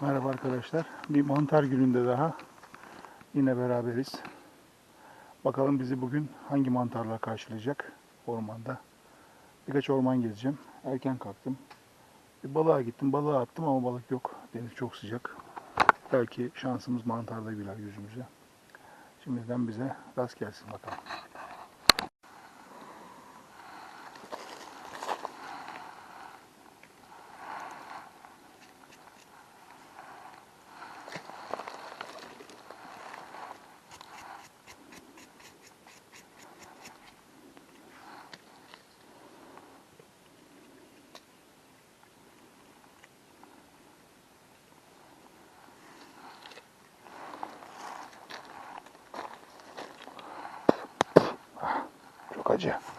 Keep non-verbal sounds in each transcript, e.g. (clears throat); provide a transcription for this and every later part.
Merhaba arkadaşlar. Bir mantar gününde daha yine beraberiz. Bakalım bizi bugün hangi mantarlar karşılayacak ormanda. Birkaç orman gezeceğim. Erken kalktım. Bir balığa gittim. Balığa attım ama balık yok. Deniz çok sıcak. Belki şansımız mantarda güler yüzümüze. Şimdiden bize rast gelsin bakalım. Çok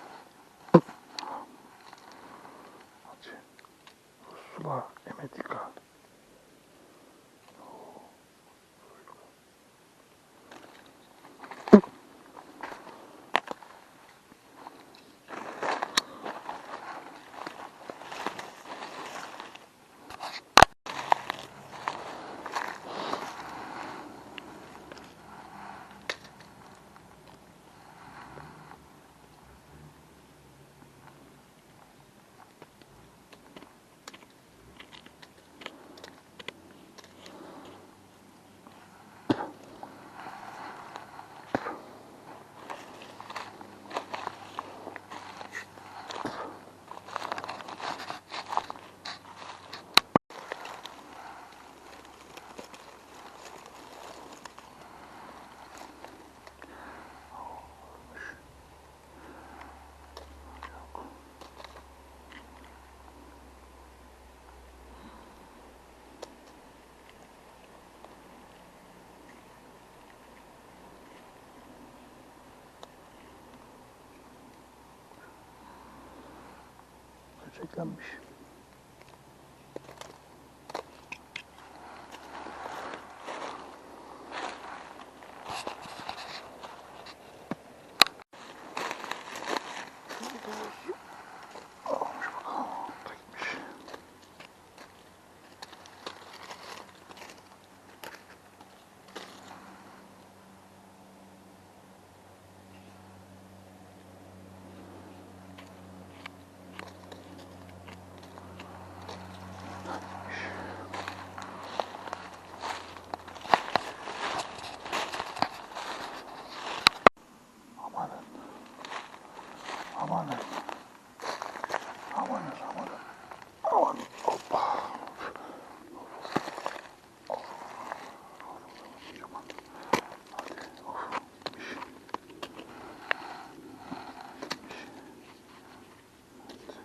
Çiçeklenmiş. Almış bakalım. Da gitmiş. Amanın. Amanın. Amanın amanın. Aman. Hoppa. Of. Aman. Hadi. Of. Gitmiş. Gitmiş. Evet.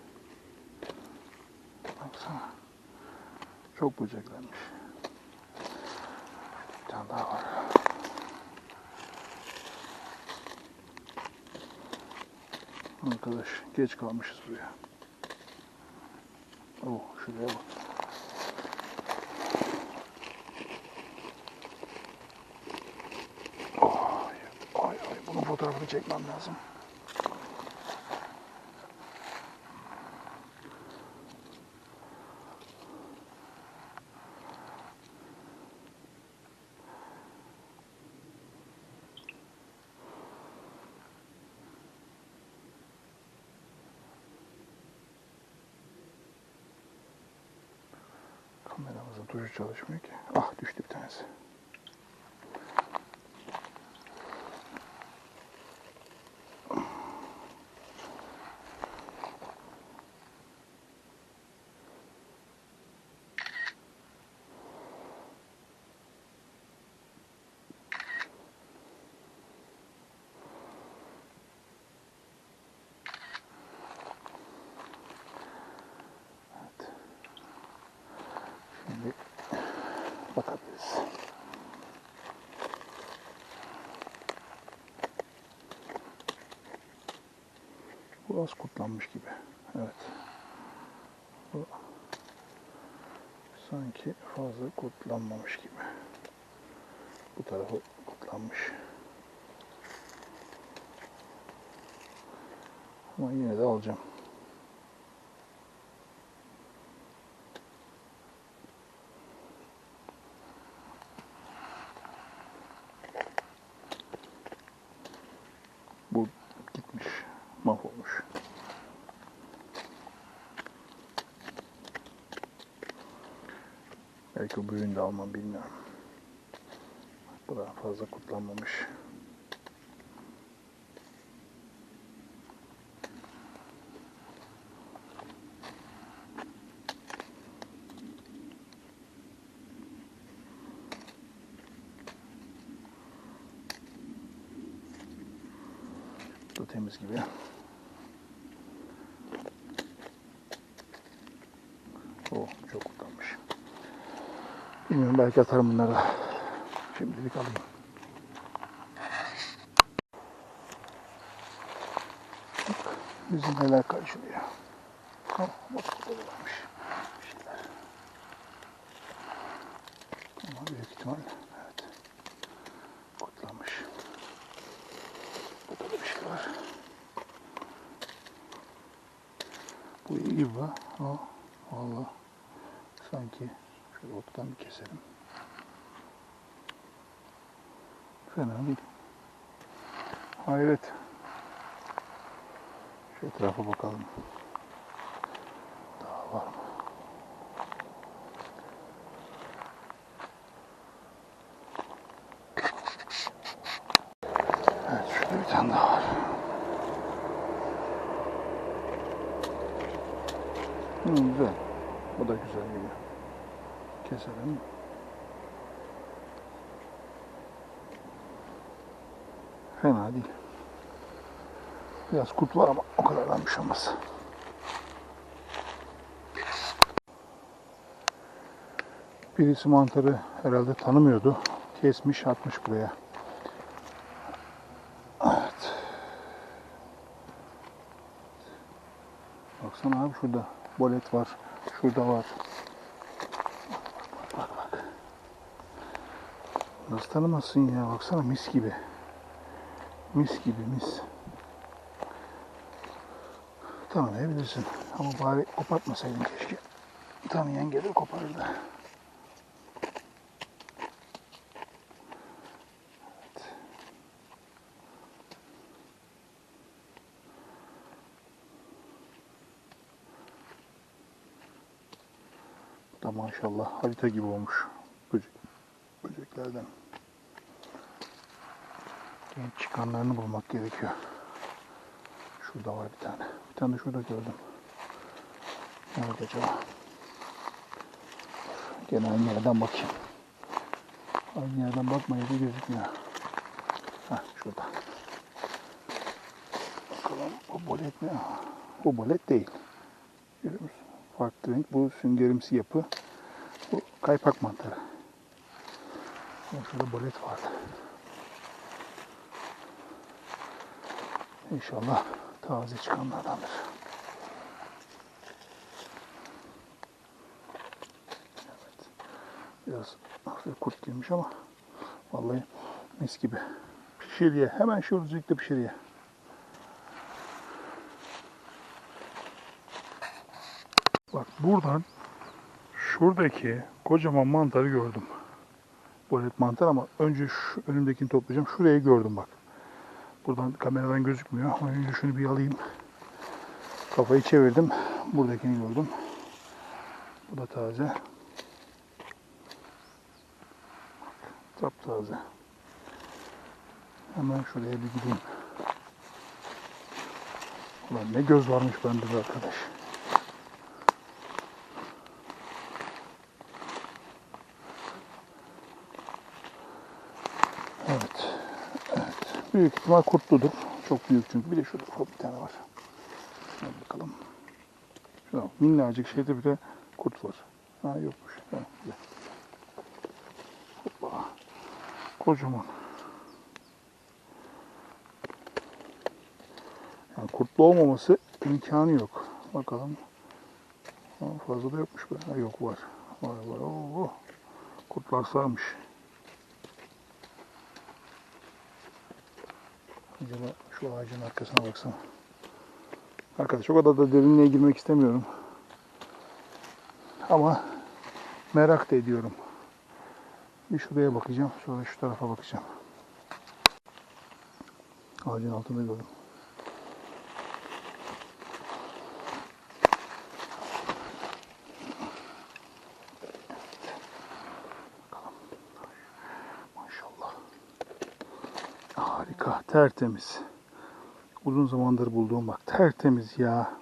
Baksana. Çok böceklenmiş. Bir tane daha var. Arkadaş geç kalmışız buraya. Oh şuraya bak. Ay, ay, ay bunun fotoğrafını çekmem lazım. Çalışmıyor ki. Ah düştü bir tanesi. Evet. Şimdi bakabiliriz. Bu az kurtlanmış gibi. Evet. Bu sanki fazla kurtlanmamış gibi. Bu tarafı kurtlanmış. Ama yine de alacağım. olmuş. Belki bu büyüğünü de almam bilmiyorum. Bu da fazla kutlanmamış. Bu temiz gibi. O çok kutlanmış. Bilmiyorum belki atarım bunları. Şimdilik alayım. Bak bizim neler karşılıyor. Ha, bak burada da varmış. Bir şeyler. Ama büyük ihtimal evet. Kutlanmış. Burada da bir şey var. Bu iyi gibi. Ha, Valla sanki şöyle ottan bir keselim. Fena değil. Hayret. Şu etrafa bakalım. Daha var mı? Evet şurada bir tane daha var. Hı, güzel. O da güzel gibi. Keselim. Fena değil. Biraz kurt var ama o kadardan bir şey olmaz. Birisi mantarı herhalde tanımıyordu. Kesmiş atmış buraya. Evet. Baksana abi şurada bolet var. Şurada var. Bak bak bak. Nasıl tanımazsın ya? Baksana mis gibi. Mis gibi mis. Tanıyabilirsin. Ama bari kopartmasaydın keşke. Tanıyan gelir koparırdı. Da maşallah harita gibi olmuş. Böcek, böceklerden. Genç çıkanlarını bulmak gerekiyor. Şurada var bir tane. Bir tane de şurada gördüm. Nerede acaba? Gene aynı yerden bakayım. Aynı yerden bakmayınca gözükmüyor. Heh şurada. Bakalım bu bolet mi? Bu bolet değil. Görüyor musun? Farklı renk. Bu süngerimsi yapı. Bu kaypak mantarı. Şurada bolet vardı. İnşallah taze çıkanlardandır. Evet. Biraz hafif kurt girmiş ama vallahi mis gibi. Pişir ye. Hemen şu rüzgârda pişir ye. Bak buradan şuradaki kocaman mantarı gördüm. Bolet mantar ama önce şu önümdekini toplayacağım. Şurayı gördüm bak. Buradan kameradan gözükmüyor. Önce şunu bir alayım. Kafayı çevirdim. Buradakini gördüm. Bu da taze. Taptaze. Hemen şuraya bir gideyim. Ulan ne göz varmış bende be arkadaş. Evet. Evet. Büyük ihtimal kurtludur. Çok büyük çünkü. Bir de şurada ufak bir tane var. Şuna bakalım. Şuna minnacık şeyde bir de kurt var. Ha yokmuş. Ha. Hoppa. Kocaman. Yani kurtlu olmaması imkanı yok. Bakalım. Ha, fazla da yokmuş be. Ha, yok var. Var var. Oo. Kurtlar sağmış. Acaba şu ağacın arkasına baksana. Arkadaş o kadar da derinliğe girmek istemiyorum. Ama merak da ediyorum. Bir şuraya bakacağım. Sonra şu tarafa bakacağım. Ağacın altında gördüm. Harika, tertemiz. Uzun zamandır bulduğum bak tertemiz ya.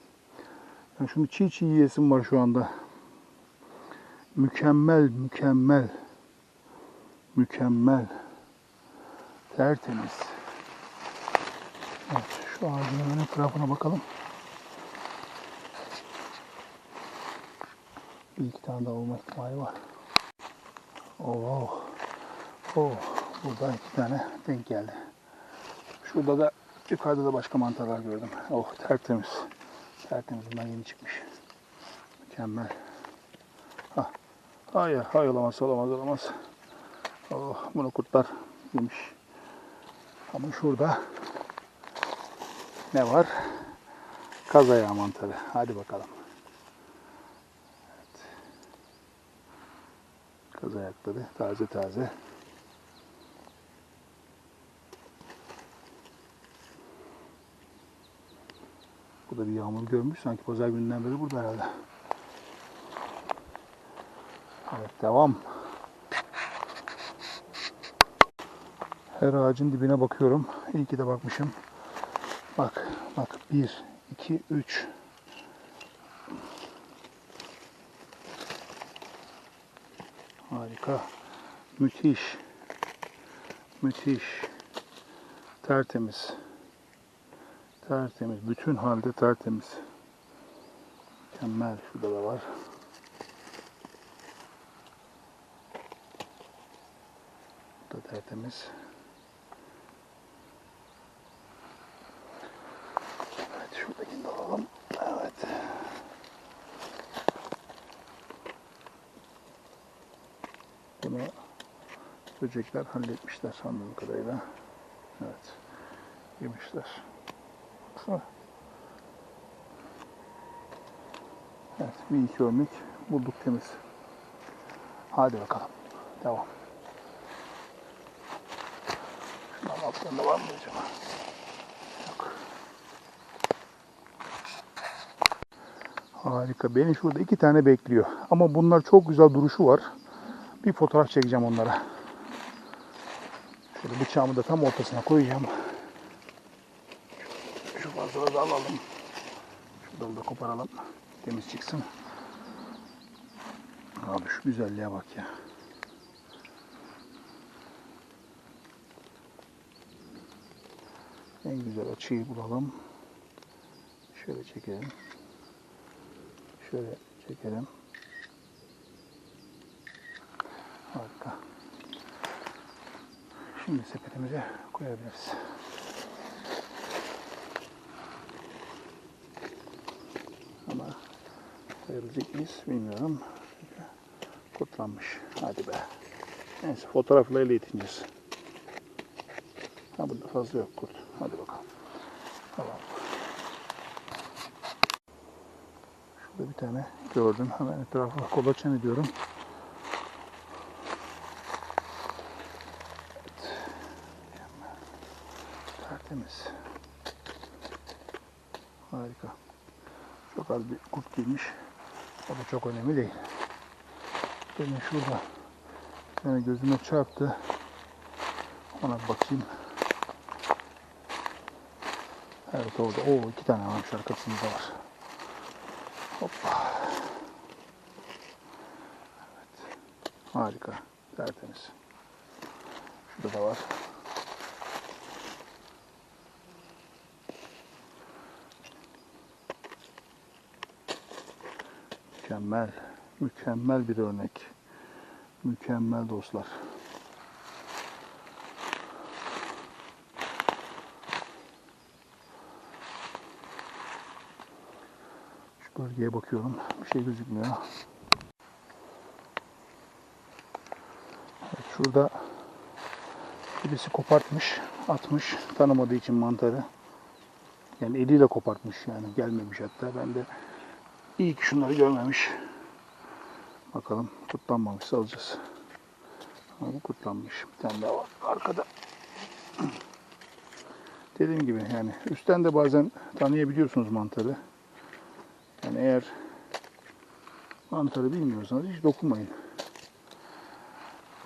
Ben şunu çiğ çiğ yiyesim var şu anda. Mükemmel, mükemmel. Mükemmel. Tertemiz. Evet, şu ağacın etrafına bakalım. Bir iki tane daha olma ihtimali var. Oh, oh, burada iki tane denk geldi. Şurada da yukarıda da başka mantarlar gördüm. Oh tertemiz. Tertemiz bundan yeni çıkmış. Mükemmel. Ha. Hayır, hayır olamaz, olamaz, olamaz. Oh, bunu kurtlar yemiş. Ama şurada ne var? Kaz ayağı mantarı. Hadi bakalım. Evet. Kaz ayakları taze taze. Bu da bir yağmur görmüş. Sanki pazar gününden beri burada herhalde. Evet devam. Her ağacın dibine bakıyorum. İyi ki de bakmışım. Bak, bak. Bir, iki, üç. Harika. Müthiş. Müthiş. Tertemiz. Tertemiz. Bütün halde tertemiz. Mükemmel. Şurada da var. Bu tertemiz. Evet şuradakini de alalım. Evet. Bunu böcekler halletmişler anladığım kadarıyla. Evet. Yemişler. Evet, bir iki örnek bulduk temiz. Hadi bakalım. Devam. Şunların altlarında var mı acaba? Yok. Harika. Beni şurada iki tane bekliyor. Ama bunlar çok güzel duruşu var. Bir fotoğraf çekeceğim onlara. Şöyle bıçağımı da tam ortasına koyacağım. Alalım. Şu dalı da koparalım. Temiz çıksın. Abi şu güzelliğe bak ya. En güzel açıyı bulalım. Şöyle çekelim. Şöyle çekelim. Harika. Şimdi sepetimize koyabiliriz. Koyabilecek miyiz bilmiyorum. Kurtlanmış. Hadi be. Neyse fotoğrafla ele yetineceğiz. Ha burada fazla yok kurt. Hadi bakalım. Tamam. Şurada bir tane gördüm. Hemen etrafa kolaçan ediyorum. Evet. Tertemiz. Harika. Çok az bir kurt girmiş. O da çok önemli değil. Benim şurada tane gözüme çarptı. Ona bakayım. Evet orada. Oo iki tane varmış arkasında var. Hoppa. Evet. Harika. Tertemiz. Şurada da var. Mükemmel. Mükemmel bir örnek. Mükemmel dostlar. Şu bölgeye bakıyorum. Bir şey gözükmüyor. Evet, şurada birisi kopartmış, atmış. Tanımadığı için mantarı. Yani eliyle kopartmış yani. Gelmemiş hatta. Ben de iyi ki şunları görmemiş. Bakalım kurtlanmamışsa alacağız. Ama bu kurtlanmış. Bir tane daha var arkada. (clears throat) Dediğim gibi yani üstten de bazen tanıyabiliyorsunuz mantarı. Yani eğer mantarı bilmiyorsanız hiç dokunmayın.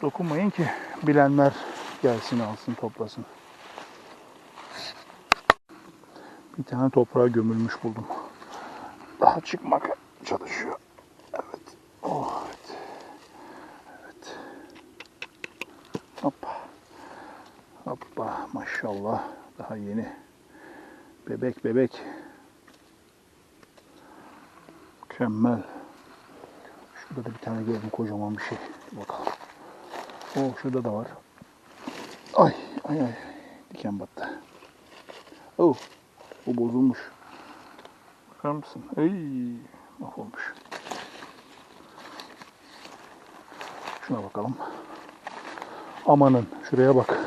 Dokunmayın ki bilenler gelsin alsın toplasın. Bir tane toprağa gömülmüş buldum. Daha çıkmak çalışıyor. Evet. Oh, evet. Evet. Hoppa. Hoppa. Maşallah. Daha yeni. Bebek bebek. Mükemmel. Şurada da bir tane gördüm kocaman bir şey. Bakalım. Oh şurada da var. Ay ay ay. Diken battı. Oh. Bu bozulmuş. Bakar mısın? Ey, mahvolmuş. Şuna bakalım. Amanın şuraya bak.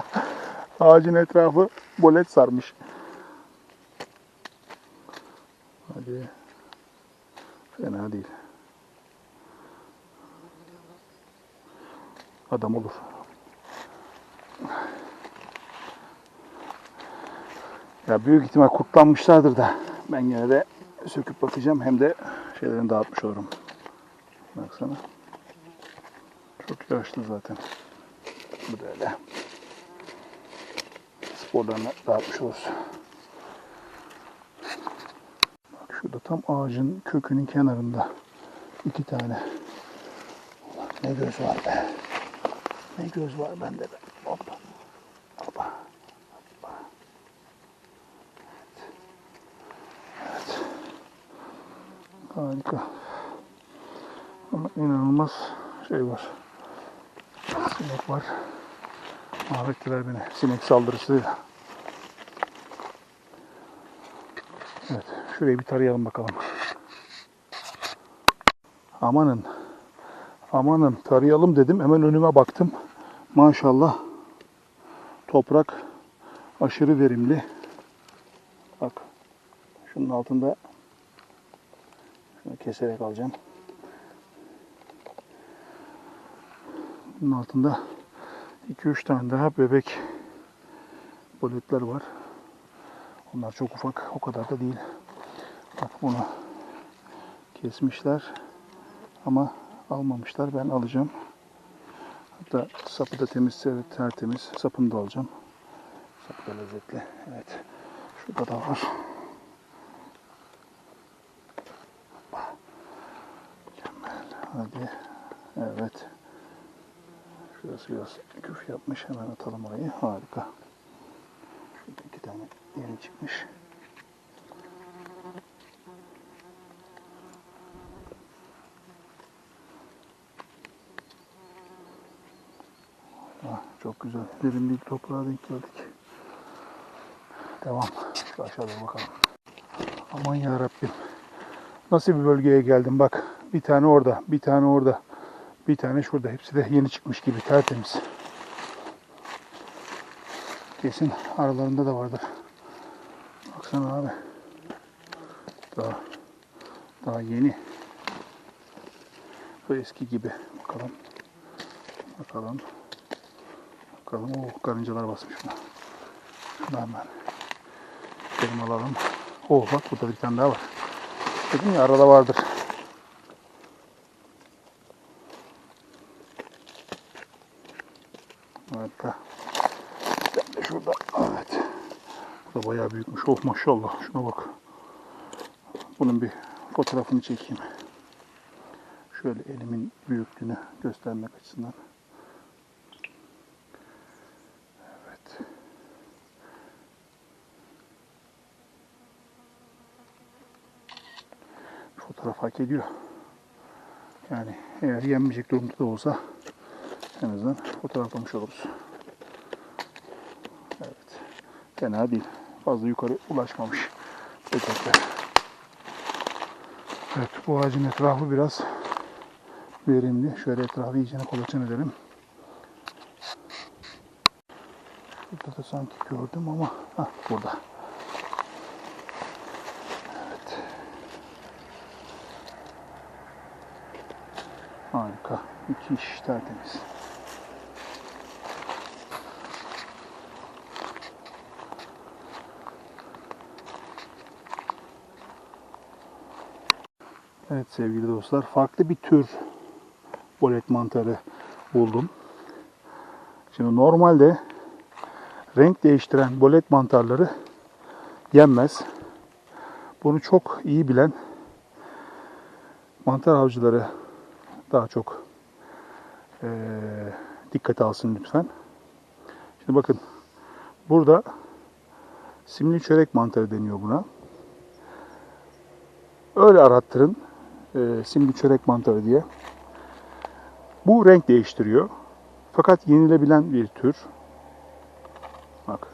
(laughs) Ağacın etrafı bolet sarmış. Hadi. Fena değil. Adam olur. Ya büyük ihtimal kurtlanmışlardır da ben yine de söküp bakacağım hem de şeylerini dağıtmış olurum. Baksana. Çok yaşlı zaten. Bu da öyle. Sporlarını dağıtmış oluruz. Bak şurada tam ağacın kökünün kenarında iki tane. Ne göz var be. Ne göz var bende be. Hoppa. Hoppa. Hoppa. Evet. Harika. Ama inanılmaz şey var. Sinek var. Mahvettiler beni. Sinek saldırısıyla. Evet. Şurayı bir tarayalım bakalım. Amanın. Amanın tarayalım dedim. Hemen önüme baktım. Maşallah. Toprak aşırı verimli. Bak. Şunun altında keserek alacağım. Bunun altında 2-3 tane daha bebek boletler var. Onlar çok ufak. O kadar da değil. Bak bunu kesmişler. Ama almamışlar. Ben alacağım. Hatta sapı da temiz, tertemiz. Sapını da alacağım. Sapı da lezzetli. Evet. Şurada da var. Hadi. Evet. Şurası biraz küf yapmış. Hemen atalım orayı. Harika. Şurada iki tane yeni çıkmış. Ah, çok güzel. Derin bir toprağa denk geldik. Devam. Aşağıda bakalım. Aman ya Rabbim. Nasıl bir bölgeye geldim bak. Bir tane orada, bir tane orada, bir tane şurada. Hepsi de yeni çıkmış gibi tertemiz. Kesin aralarında da vardır. Baksana abi. Daha daha yeni. Bu eski gibi. Bakalım. Bakalım. Bakalım. Oh karıncalar basmış buna. Şunu hemen. Gidelim alalım. Oh bak burada bir tane daha var. Dedim ya arada vardır. Harika. Ben de şurada. Evet. Bu da bayağı büyükmüş. Oh maşallah. Şuna bak. Bunun bir fotoğrafını çekeyim. Şöyle elimin büyüklüğünü göstermek açısından. Evet. Fotoğraf hak ediyor. Yani eğer yenmeyecek durumda da olsa en azından fotoğraflamış oluruz. Evet. Fena değil. Fazla yukarı ulaşmamış. Petekler. Evet bu ağacın etrafı biraz verimli. Şöyle etrafı iyicene kolaçan edelim. Burada da sanki gördüm ama ha burada. Evet. Harika. Müthiş tertemiz. Evet sevgili dostlar farklı bir tür bolet mantarı buldum. Şimdi normalde renk değiştiren bolet mantarları yenmez. Bunu çok iyi bilen mantar avcıları daha çok eee dikkate alsın lütfen. Şimdi bakın burada simli çörek mantarı deniyor buna. Öyle arattırın simli çörek mantarı diye. Bu renk değiştiriyor. Fakat yenilebilen bir tür. Bak.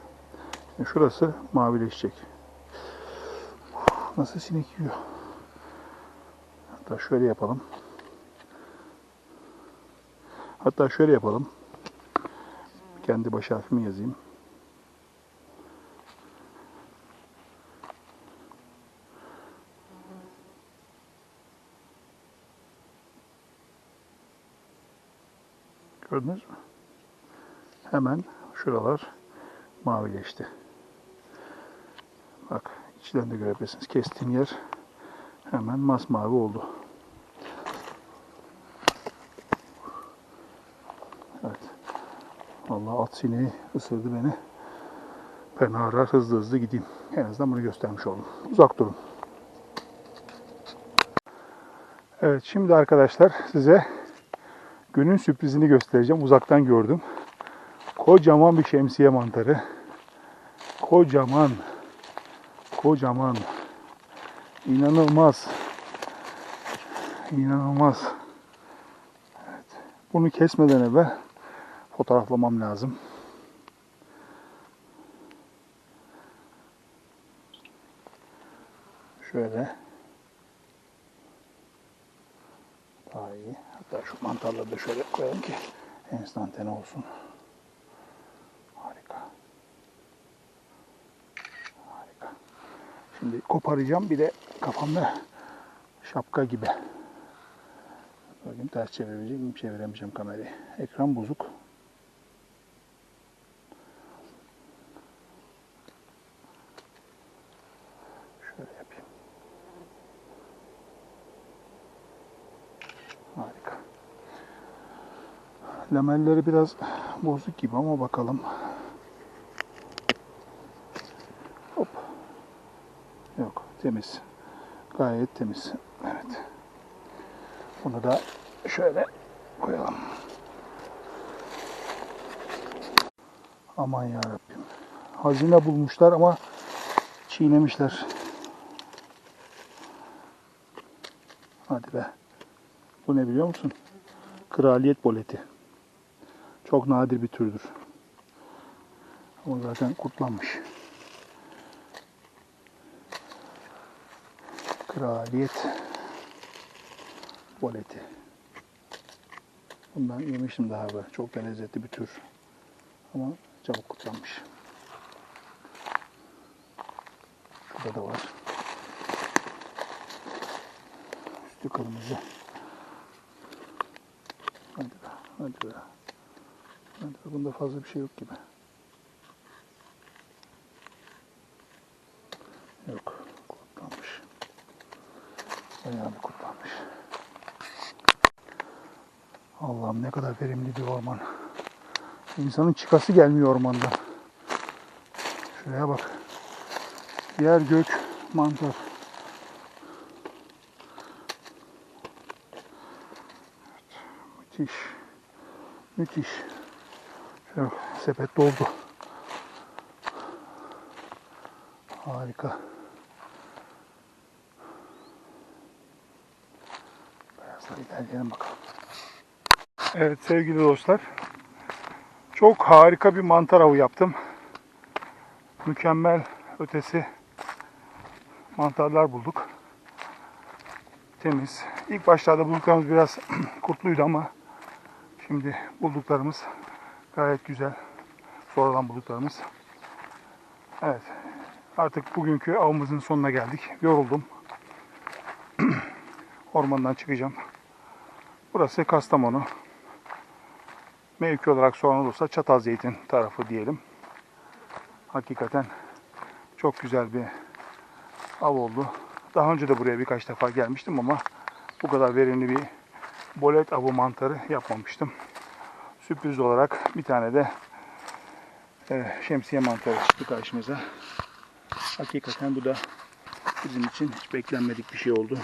Şimdi şurası mavileşecek. Nasıl sinek yiyor. Hatta şöyle yapalım. Hatta şöyle yapalım. Kendi baş harfimi yazayım. Gördünüz mü? Hemen şuralar mavileşti. Bak içten de görebilirsiniz. Kestiğim yer hemen masmavi oldu. Evet. Vallahi at sineği ısırdı beni. Ben arar hızlı hızlı gideyim. En azından bunu göstermiş oldum. Uzak durun. Evet şimdi arkadaşlar size günün sürprizini göstereceğim. Uzaktan gördüm. Kocaman bir şemsiye mantarı. Kocaman. Kocaman. İnanılmaz. İnanılmaz. Evet. Bunu kesmeden evvel fotoğraflamam lazım. Şöyle. Daha iyi. Hatta şu mantarları da şöyle koyalım ki enstantane olsun. Harika. Harika. Şimdi koparacağım. Bir de kafamda şapka gibi. Bakayım ters çevirebilecek miyim? Çeviremeyeceğim kamerayı. Ekran bozuk. Şöyle yapayım. Harika. Lamelleri biraz bozuk gibi ama bakalım. Hop. Yok, temiz. Gayet temiz. Evet. Bunu da şöyle koyalım. Aman ya Rabbim. Hazine bulmuşlar ama çiğnemişler. Hadi be. Bu ne biliyor musun? Kraliyet boleti. Çok nadir bir türdür. Ama zaten kurtlanmış. Kraliyet boleti. Bundan yemiştim daha böyle. Çok da lezzetli bir tür. Ama çabuk kurtlanmış. Şurada da var. Üstü kırmızı. Hadi be, hadi be. Be. Bunda fazla bir şey yok gibi. Yok, kurtlanmış. Bayağı bir kurtlanmış. Allah'ım ne kadar verimli bir orman. İnsanın çıkası gelmiyor ormandan. Şuraya bak. Yer gök mantar. Müthiş. Müthiş. Sepet doldu. Harika. Beyazlar ilerleyelim bakalım. Evet sevgili dostlar. Çok harika bir mantar avı yaptım. Mükemmel ötesi mantarlar bulduk. Temiz. İlk başlarda bulduklarımız biraz (clears throat) kurtluydu ama şimdi bulduklarımız gayet güzel. Sonradan bulduklarımız. Evet. Artık bugünkü avımızın sonuna geldik. Yoruldum. (clears throat) Ormandan çıkacağım. Burası Kastamonu. Mevki olarak soran olursa Çatalzeytin tarafı diyelim. Hakikaten çok güzel bir av oldu. Daha önce de buraya birkaç defa gelmiştim ama bu kadar verimli bir bolet avı mantarı yapmamıştım. Sürpriz olarak bir tane de e, şemsiye mantarı çıktı karşımıza. Hakikaten bu da bizim için hiç beklenmedik bir şey oldu.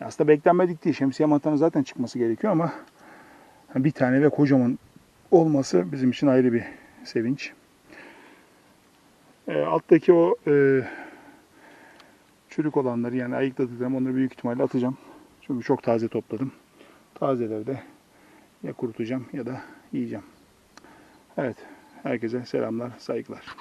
Aslında beklenmedik değil. Şemsiye mantarının zaten çıkması gerekiyor ama bir tane ve kocaman olması bizim için ayrı bir sevinç. E, alttaki o e, çürük olanları yani ayıkladıklarım onları büyük ihtimalle atacağım. Çünkü çok taze topladım. Tazeleri de ya kurutacağım ya da yiyeceğim. Evet, herkese selamlar, saygılar.